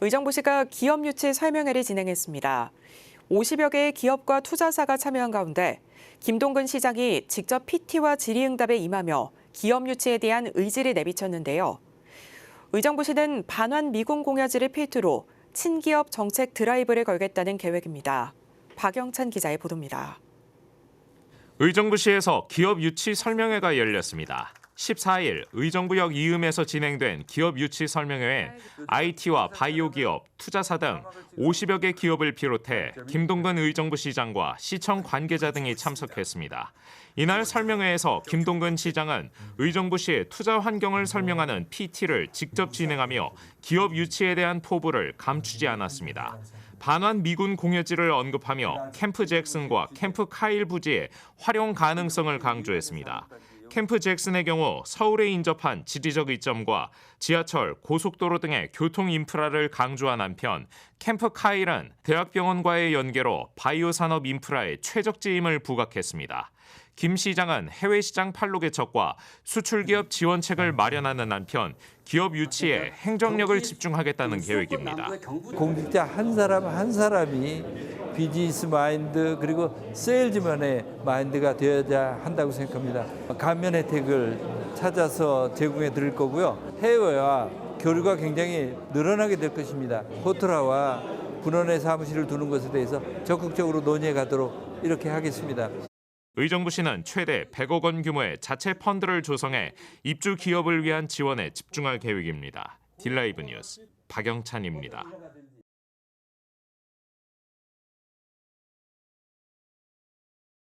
의정부시가 기업 유치 설명회를 진행했습니다. 50여 개의 기업과 투자사가 참여한 가운데 김동근 시장이 직접 PT와 질의응답에 임하며 기업 유치에 대한 의지를 내비쳤는데요. 의정부시는 반환 미군 공여지를 필두로 친기업 정책 드라이브를 걸겠다는 계획입니다. 박영찬 기자의 보도입니다. 의정부시에서 기업 유치 설명회가 열렸습니다. 14일 의정부역 이음에서 진행된 기업 유치 설명회에 IT와 바이오 기업, 투자사 등 50여 개 기업을 비롯해 김동근 의정부 시장과 시청 관계자 등이 참석했습니다. 이날 설명회에서 김동근 시장은 의정부시의 투자 환경을 설명하는 PT를 직접 진행하며 기업 유치에 대한 포부를 감추지 않았습니다. 반환 미군 공여지를 언급하며 캠프 잭슨과 캠프 카일 부지의 활용 가능성을 강조했습니다. 캠프 잭슨의 경우 서울에 인접한 지리적 이점과 지하철, 고속도로 등의 교통 인프라를 강조한 한편 캠프 카일은 대학병원과의 연계로 바이오 산업 인프라의 최적지임을 부각했습니다. 김 시장은 해외 시장 판로 개척과 수출 기업 지원책을 마련하는 한편 기업 유치에 행정력을 집중하겠다는 계획입니다. 공직자 한 사람 한 사람이 비즈니스 마인드 그리고 세일즈맨의 마인드가 되어야 한다고 생각합니다. 감면 혜택을 찾아서 제공해 드릴 거고요. 해외와 교류가 굉장히 늘어나게 될 것입니다. 호트라와 분원의 사무실을 두는 것에 대해서 적극적으로 논의해 가도록 이렇게 하겠습니다. 의정부시는 최대 100억 원 규모의 자체 펀드를 조성해 입주 기업을 위한 지원에 집중할 계획입니다. 딜라이브 뉴스 박영찬입니다.